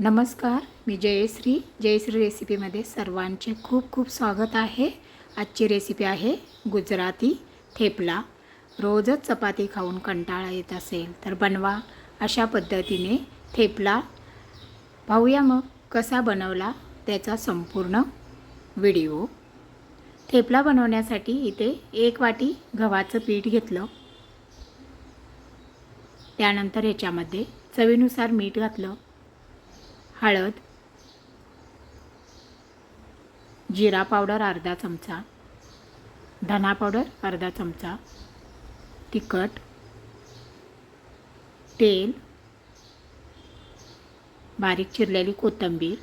नमस्कार मी जयश्री. जयश्री रेसिपीमध्ये सर्वांचे खूप खूप स्वागत आहे. आजची रेसिपी आहे गुजराती थेपला. रोजच चपाती खाऊन कंटाळा येत असेल तर बनवा. अशा पद्धतीने थेपला. पाहूया मग कसा बनवला त्याचा संपूर्ण व्हिडिओ. थेपला बनवण्यासाठी इथे एक वाटी गव्हाचं पीठ घेतलं. त्यानंतर ह्याच्यामध्ये चवीनुसार मीठ घातलं. हळद जिरा पावडर अर्धा चमचा धना पावडर अर्धा चमचा तिखट तेल बारीक चिरलेली कोथिंबीर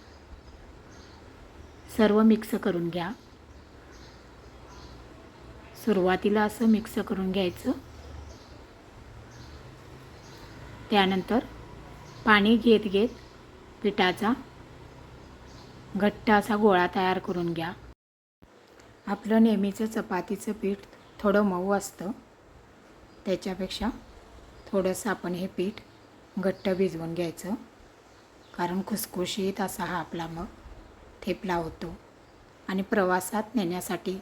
सर्व मिक्स करून घ्या. सुरुवातीला असं मिक्स करून घ्यायचं. त्यानंतर पाणी घेत घेत पिठाचा घट्ट असा गोळा तयार करून घ्या. आपलं नेहमीचं चपातीचं पीठ थोडं मऊ असतं. त्याच्यापेक्षा थोडंसं आपण हे पीठ घट्ट भिजवून घ्यायचं. कारण खुसखुशीत असा हा आपला मग थेपला होतो. आणि प्रवासात नेण्यासाठी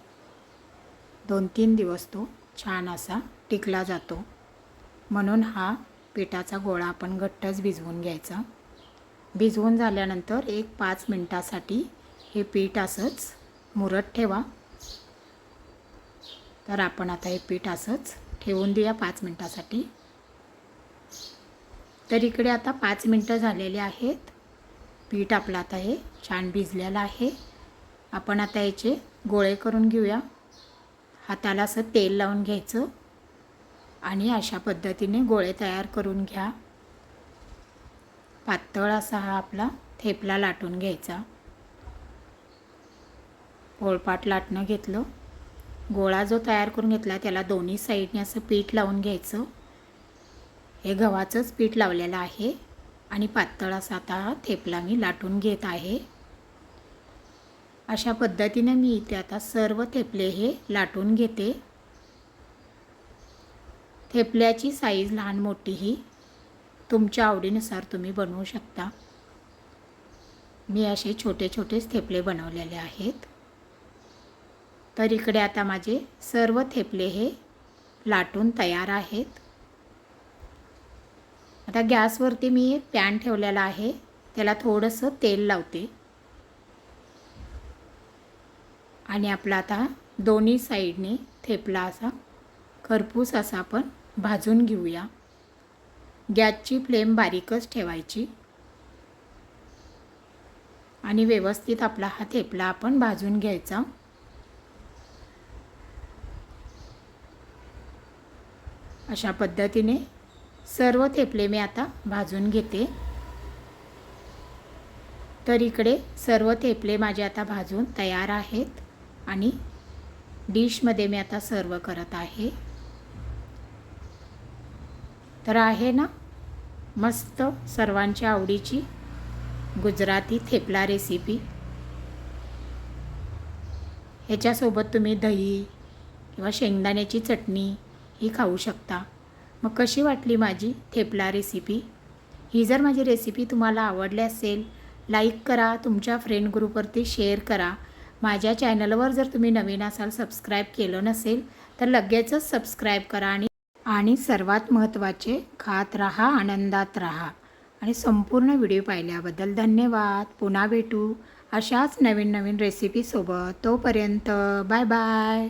दोन तीन दिवस तो छान असा टिकला जातो. म्हणून हा पिठाचा गोळा आपण घट्टच भिजवून घ्यायचा. भिजवून झाल्यानंतर एक पाच मिनटासाठी हे पीठ असंच मुरत ठेवा. तर आपण आता हे पीठ असंच ठेवून देऊया पाच मिनटासाठी. तर इकडे आता पाच मिनटं झालेले आहेत. पीठ आपलं आता हे छान भिजलेलं आहे. आपण आता याचे गोळे करून घेऊया. हाताला असं तेल लावून घ्यायचं. आणि अशा पद्धतीने गोळे तयार करून घ्या. पातळ असा हा आपला थेपला लाटून घ्यायचा. पोळपाट लाटणं घेतलं. गोळा जो तयार करून घेतला त्याला दोन्ही साईडने असं पीठ लावून घ्यायचं. हे गव्हाचंच पीठ लावलेलं आहे आणि पातळ असा आता हा थेपला मी लाटून घेत आहे. अशा पद्धतीने मी इथे आता सर्व थेपले हे लाटून घेते. थेपल्याची साईज लहान मोठी ही तुमच्या आवडीनुसार तुम्ही बनवू शकता. मी असे छोटे छोटेच थेपले बनवलेले आहेत. तर इकडे आता माझे सर्व थेपले हे लाटून तयार आहेत. आता गॅसवरती मी एक पॅन ठेवलेला आहे. त्याला थोडंसं तेल लावते. आणि आपला आता दोन्ही साईडने थेपला असा खरपूस असा आपण भाजून घेऊया. गॅसची फ्लेम बारीकच ठेवायची. आणि व्यवस्थित आपला हा थेपला आपण भाजून घ्यायचा. अशा पद्धतीने सर्व थेपले मी आता भाजून घेते. तर इकडे सर्व थेपले माझे आता भाजून तयार आहेत आणि डिशमध्ये मी आता सर्व करत आहे. तर आहे ना मस्त सर्वांच्या आवडीची गुजराती थेपला रेसिपी ह्याच्यासोबत तुम्ही दही किंवा शेंगदाण्याची चटणी ही खाऊ शकता. मग कशी वाटली माझी थेपला रेसिपी ही जर माझी रेसिपी तुम्हाला आवडली असेल लाईक करा तुमच्या फ्रेंड ग्रुपवरती शेअर करा. माझ्या चॅनलवर जर तुम्ही नवीन असाल सबस्क्राईब केलं नसेल तर लगेचच सबस्क्राईब करा आणि आणि सर्वात महत्त्वाचे खात राहा आनंदात राहा. आणि संपूर्ण व्हिडिओ पाहिल्याबद्दल धन्यवाद. पुन्हा भेटू अशाच नवीन नवीन रेसिपीसोबत तोपर्यंत बाय बाय